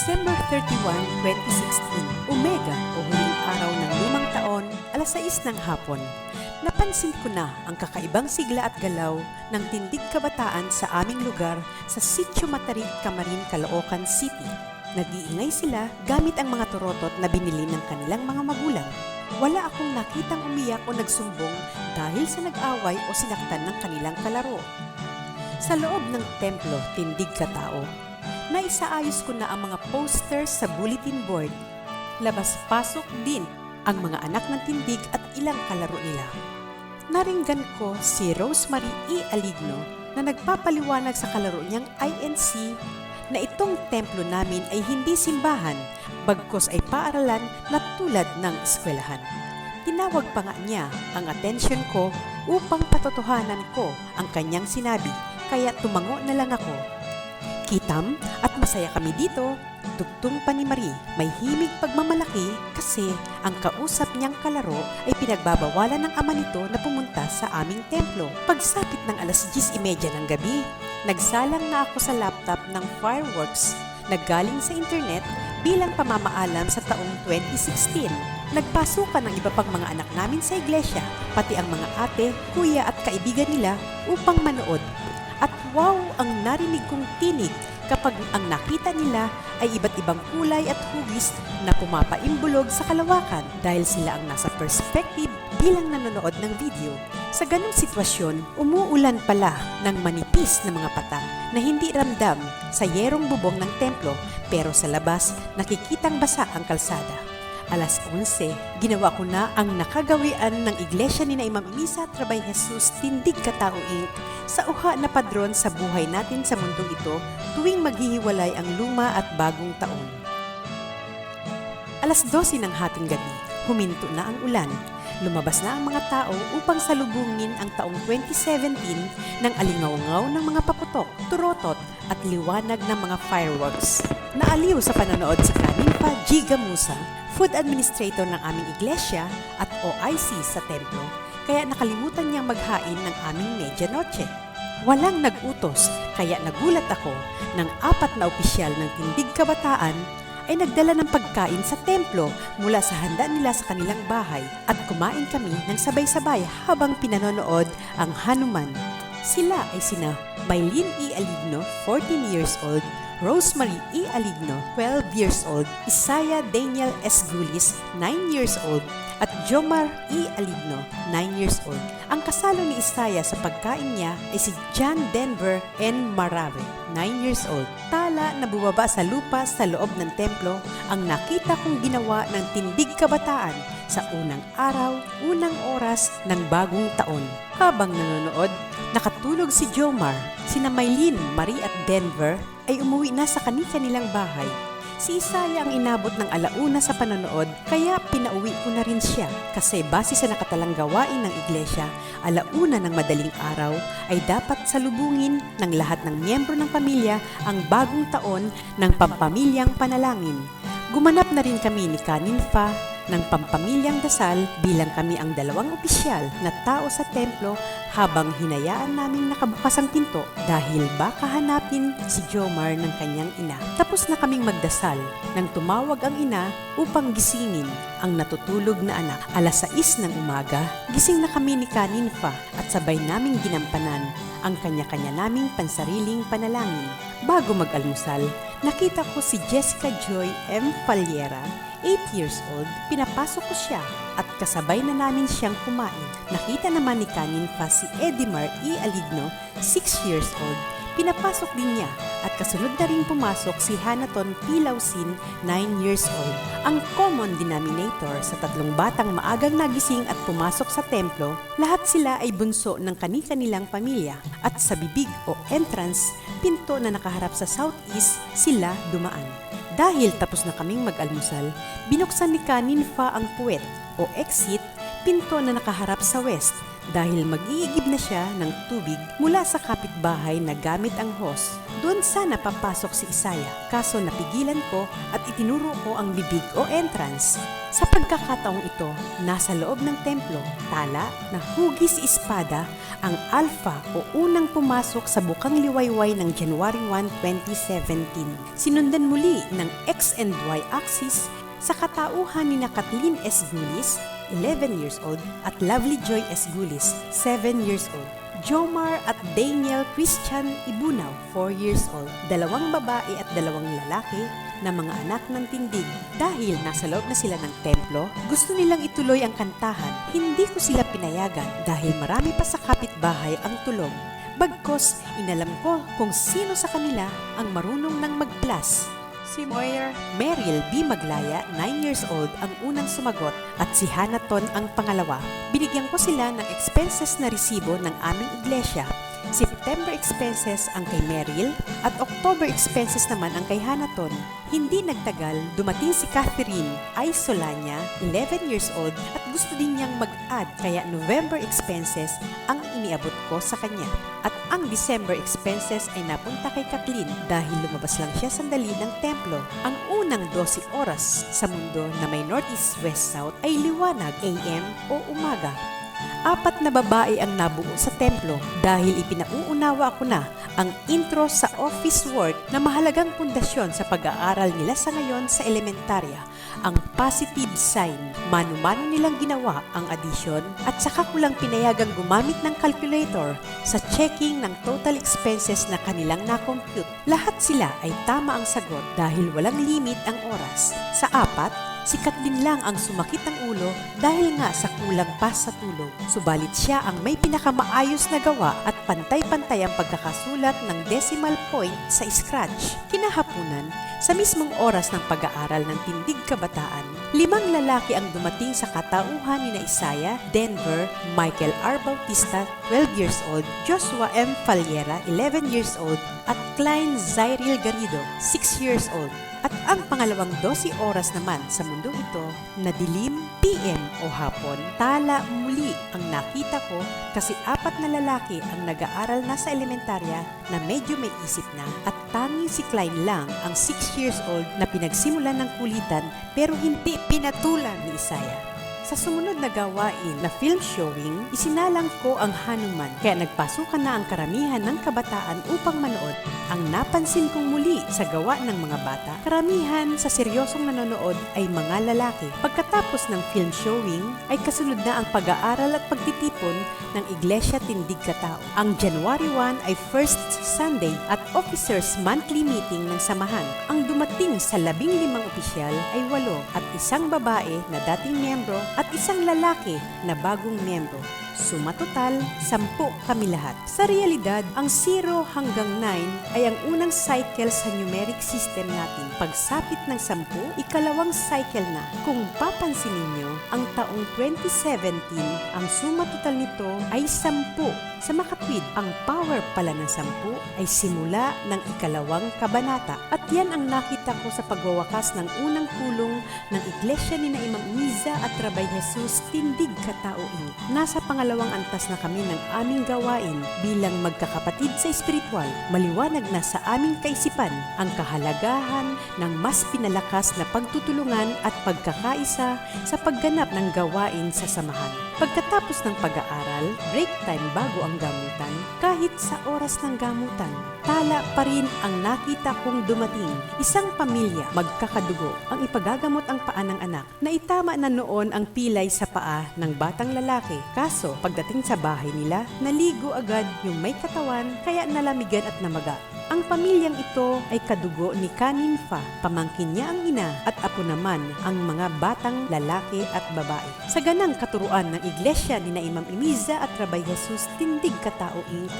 December 31, 2016, Omega o huling araw ng lumang taon, alas 6 ng hapon. Napansin ko na ang kakaibang sigla at galaw ng tindig kabataan sa aming lugar sa Sitio Matarig, Camarin, Caloocan City. Nag-iingay sila gamit ang mga turotot na binili ng kanilang mga magulang. Wala akong nakitang umiyak o nagsumbong dahil sa nag-away o sinaktan ng kanilang kalaro. Sa loob ng templo, tindig katao, naisaayos ko na ang mga posters sa bulletin board. Labas-pasok din ang mga anak ng tindig at ilang kalaro nila. Naringgan ko si Rosemary E. Aligno na nagpapaliwanag sa kalaro niyang INC na itong templo namin ay hindi simbahan, bagkos ay paaralan na tulad ng eskwelahan. Tinawag pa nga niya ang atensyon ko upang patotohanan ko ang kanyang sinabi, kaya tumango na lang ako. Kitam at masaya kami dito. Tugtong pa ni Marie, may himig pagmamalaki kasi ang kausap niyang kalaro ay pinagbabawalan ng ama nito na pumunta sa aming templo. Pagsapit ng alas 10.30 ng gabi, nagsalang na ako sa laptop ng fireworks na galing sa internet bilang pamamaalam sa taong 2016. Nagpasukan ng iba pang mga anak namin sa iglesia, pati ang mga ate, kuya at kaibigan nila upang manood. At wow ang narinig kong tinig kapag ang nakita nila ay iba't ibang kulay at hugis na pumapaimbulog sa kalawakan dahil sila ang nasa perspective bilang nanonood ng video. Sa ganong sitwasyon, umuulan pala ng manipis na mga pata na hindi ramdam sa yerong bubong ng templo pero sa labas nakikitang basa ang kalsada. Alas 11, ginawa ko na ang nakagawian ng iglesia ni na Imam Elisa Trabay Jesus Tindig Katao Inc. sa uha na padron sa buhay natin sa mundong ito tuwing maghihiwalay ang luma at bagong taon. Alas 12 ng hating gabi, huminto na ang ulan. Lumabas na ang mga tao upang salubungin ang taong 2017 ng alingaw-ngaw ng mga paputok, turotot at liwanag ng mga fireworks. Naaliw sa panonood sa kanin pa Giga Musa, food administrator ng aming iglesia at OIC sa templo, kaya nakalimutan niyang maghain ng aming medianoche. Walang nag-utos, kaya nagulat ako ng apat na opisyal ng tindig kabataan ay nagdala ng pagkain sa templo mula sa handa nila sa kanilang bahay at kumain kami ng sabay-sabay habang pinanonood ang Hanuman. Sila ay sina Maylin E. Aligno, 14 years old, Rosemary E. Aligno, 12 years old, Isaiah Daniel S. Gulis, 9 years old, at Jomar E. Aligno, 9 years old. Ang kasalo ni Isaiah sa pagkain niya ay si John Denver N. Marave, 9 years old. Tala na bumaba sa lupa sa loob ng templo ang nakita kong ginawa ng tindig kabataan sa unang araw, unang oras ng bagong taon. Habang nanonood, nakatulog si Jomar, sina Maylin, Marie at Denver ay umuwi na sa kanilang bahay. Si Isaya ang inabot ng alauna sa panonood kaya pinauwi ko na rin siya kasi base sa nakatalang gawain ng iglesia, alauna ng madaling araw ay dapat salubungin ng lahat ng miyembro ng pamilya ang bagong taon ng pampamilyang panalangin. Gumanap na rin kami ni Kaninfa ng pampamilyang dasal bilang kami ang dalawang opisyal na tao sa templo habang hinayaan naming nakabukas ang pinto dahil baka hanapin si Jomar ng kanyang ina. Tapos na kaming magdasal nang tumawag ang ina upang gisingin ang natutulog na anak. Alas 6 ng umaga, gising na kami ni Kaninfa at sabay naming ginampanan ang kanya-kanya naming pansariling panalangin. Bago mag-almusal, nakita ko si Jessica Joy M. Faliera 8 years old, pinapasok ko siya at kasabay na namin siyang kumain. Nakita naman ni Kanin pa si Edimar E. Aligno, 6 years old. Pinapasok din niya at kasunod na rin pumasok si Hanaton P. Lausin, 9 years old. Ang common denominator sa tatlong batang maagang nagising at pumasok sa templo, lahat sila ay bunso ng kani-kanilang pamilya at sa bibig o entrance, pinto na nakaharap sa southeast, sila dumaan. Dahil tapos na kaming mag-almusal, binuksan ni Kaninfa ang puwet o exit, pinto na nakaharap sa west dahil mag-iigib na siya ng tubig mula sa kapitbahay na gamit ang hose. Doon sana papasok si Isaya, kaso napigilan ko at itinuro ko ang bibig o entrance. Sa pagkakataong ito, nasa loob ng templo, tala na hugis espada ang Alpha o unang pumasok sa bukang liwayway ng January 1, 2017. Sinundan muli ng X and Y axis sa katauhan ni na Kathleen S. Gulis, 11 years old, at Lovely Joy S. Gulis, 7 years old. Jomar at Daniel Christian Ibunaw, 4 years old, dalawang babae at dalawang lalaki na mga anak ng tindig. Dahil nasa loob na sila ng templo, gusto nilang ituloy ang kantahan. Hindi ko sila pinayagan dahil marami pa sa kapitbahay ang tulong. Bagkos, inalam ko kung sino sa kanila ang marunong ng mag-plus. Si Moyer Meryl B. Maglaya, 9 years old, ang unang sumagot at si Hanaton ang pangalawa. Binigyan ko sila ng expenses na resibo ng aming iglesia. September expenses ang kay Meryl at October expenses naman ang kay Hanaton. Hindi nagtagal, dumating si Catherine ay Solanya, 11 years old at gusto din niyang mag-add kaya November expenses ang iniabot ko sa kanya. At ang December expenses ay napunta kay Kathleen dahil lumabas lang siya sandali ng templo. Ang unang 12 oras sa mundo na may northeast, west, south ay liwanag AM o umaga. Apat na babae ang nabuo sa templo dahil ipinauunawa ko na ang intro sa office work na mahalagang pundasyon sa pag-aaral nila sa ngayon sa elementarya, ang positive sign. Mano-mano nilang ginawa ang addition at saka ko lang pinayagang gumamit ng calculator sa checking ng total expenses na kanilang na-compute. Lahat sila ay tama ang sagot dahil walang limit ang oras. Sa apat, Si Kathleen lang ang sumakit ang ulo dahil nga sa kulang pa sa tulog. Subalit siya ang may pinakamaayos na gawa at pantay-pantay ang pagkakasulat ng decimal point sa scratch. Kinahapunan, sa mismong oras ng pag-aaral ng tindig kabataan, limang lalaki ang dumating sa katauhan ni na Isaya, Denver, Michael R. Bautista, 12 years old, Joshua M. Faliera, 11 years old, at Klein Zyril Garrido, 6 years old. At ang pangalawang 12 oras naman sa mundong ito na dilim, PM o hapon, tala muli ang nakita ko kasi apat na lalaki ang nag-aaral na sa elementarya na medyo may isip na at tanging si Klein lang ang 6 years old na pinagsimulan ng kulitan pero hindi pinatulan ni Isaya. Sa sumunod na gawain na film showing, isinalang ko ang Hanuman kaya nagpasukan na ang karamihan ng kabataan upang manood. Ang napansin kong muli sa gawa ng mga bata, karamihan sa seryosong nanonood ay mga lalaki. Pagkatapos ng film showing, ay kasunod na ang pag-aaral at pagtitipon ng Iglesia Tindig Katao. Ang January 1 ay first Sunday at officers monthly meeting ng samahan. Ang dumating sa labing limang opisyal ay walo at isang babae na dating miyembro at isang lalaki na bagong miyembro. Sumatotal, sampu kami lahat. Sa realidad, ang 0 hanggang 9 ay ang unang cycle sa numeric system natin. Pagsapit ng 10, ikalawang cycle na. Kung papansin ninyo, ang taong 2017, ang suma total nito ay 10. Sa makatwid, ang power pala ng 10 ay simula ng ikalawang kabanata. At yan ang nakita ko sa pagwawakas ng unang tulong ng Iglesia ni na Imam Niza at Rabay Jesus Tindig Katao Inc. Nasa pangalawang antas na kami ng aming gawain bilang magkakapatid sa espiritual. Maliwanag na sa aming kaisipan ang kahalagahan ng mas pinalakas na pagtutulungan at pagkakaisa sa pagganap ng gawain sa samahan. Pagkatapos ng pag-aaral, break time bago ang gamutan, kahit sa oras ng gamutan, tala pa rin ang nakita kong dumating. Isang pamilya, magkakadugo, ang ipagagamot ang paa ng anak. Naitama na noon ang pilay sa paa ng batang lalaki. Kaso, pagdating sa bahay nila, naligo agad yung may katawan kaya nalamigan at namaga. Ang pamilyang ito ay kadugo ni Kanin Fa, pamangkin niya ang ina at apo naman ang mga batang lalaki at babae. Sa ganang katuruan ng iglesia ni na Imam Imiza at Rabay Jesus Tindig Katao Inc.,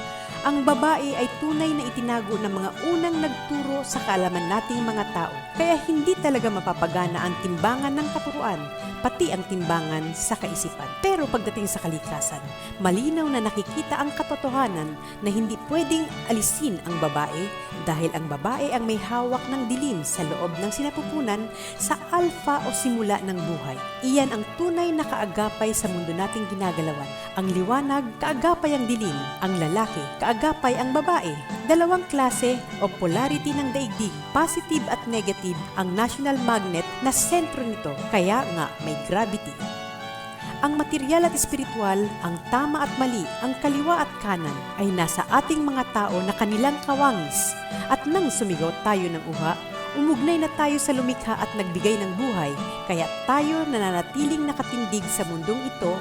ang babae ay tunay na itinago ng mga unang nagturo sa kaalaman nating mga tao. Kaya hindi talaga mapapagana ang timbangan ng katuruan, pati ang timbangan sa kaisipan. Pero pagdating sa kalikasan, malinaw na nakikita ang katotohanan na hindi pwedeng alisin ang babae dahil ang babae ang may hawak ng dilim sa loob ng sinapupunan sa alpha o simula ng buhay. Iyan ang tunay na kaagapay sa mundo nating ginagalawan. Ang liwanag, kaagapay ang dilim. Ang lalaki, kaagapay ang babae. Dalawang klase o polarity ng daigdig, positive at negative, ang national magnet na sentro nito, kaya nga may gravity. Ang material at espiritual, ang tama at mali, ang kaliwa at kanan ay nasa ating mga tao na kanilang kawangis. At nang sumigaw tayo ng uha, umugnay na tayo sa lumikha at nagbigay ng buhay, kaya tayo nananatiling nakatindig sa mundong ito,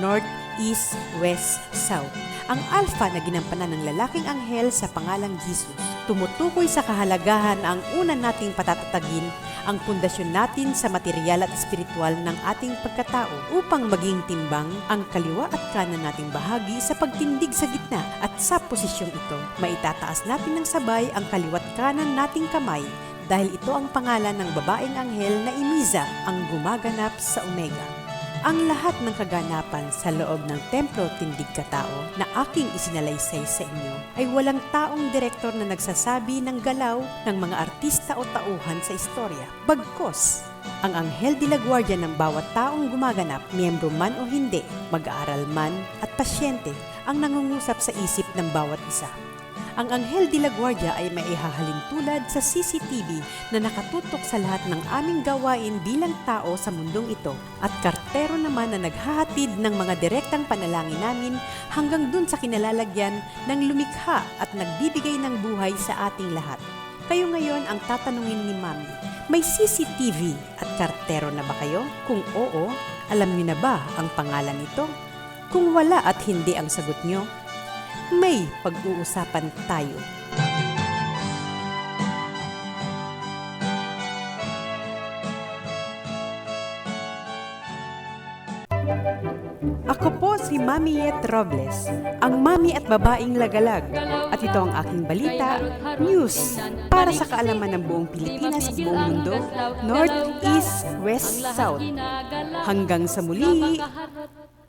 North, East, West, South. Ang alpha na ginampanan ng lalaking anghel sa pangalang Jesus. Tumutukoy sa kahalagahan ang una nating patatatagin ang pundasyon natin sa material at espiritual ng ating pagkatao upang maging timbang ang kaliwa at kanan nating bahagi sa pagtindig sa gitna at sa posisyong ito. Maitataas natin ng sabay ang kaliwat kanan nating kamay dahil ito ang pangalan ng babaeng anghel na Imiza ang gumaganap sa Omega. Ang lahat ng kaganapan sa loob ng templo tindig katao na aking isinalaysay sa inyo ay walang taong direktor na nagsasabi ng galaw ng mga artista o tauhan sa istorya. Bagkos, ang anghel de la guardia ng bawat taong gumaganap, miyembro man o hindi, mag-aaral man at pasyente, ang nangungusap sa isip ng bawat isa. Ang Anghel de la Guardia ay maihahalin tulad sa CCTV na nakatutok sa lahat ng aming gawain bilang tao sa mundong ito at kartero naman na naghahatid ng mga direktang panalangin namin hanggang dun sa kinalalagyan ng lumikha at nagbibigay ng buhay sa ating lahat. Kayo ngayon ang tatanungin ni Mami, may CCTV at kartero na ba kayo? Kung oo, alam niyo na ba ang pangalan nito? Kung wala at hindi ang sagot nyo, may pag-uusapan tayo. Ako po si Mami Yet Robles, ang mami at babaeng lagalag. At ito ang aking balita, news, para sa kaalaman ng buong Pilipinas at buong mundo, North, East, West, South. Hanggang sa muli,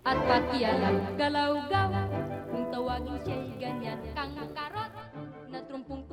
At pakialam, galaw-gaw tawagin siya'y ganyan Kang karot Na trumpong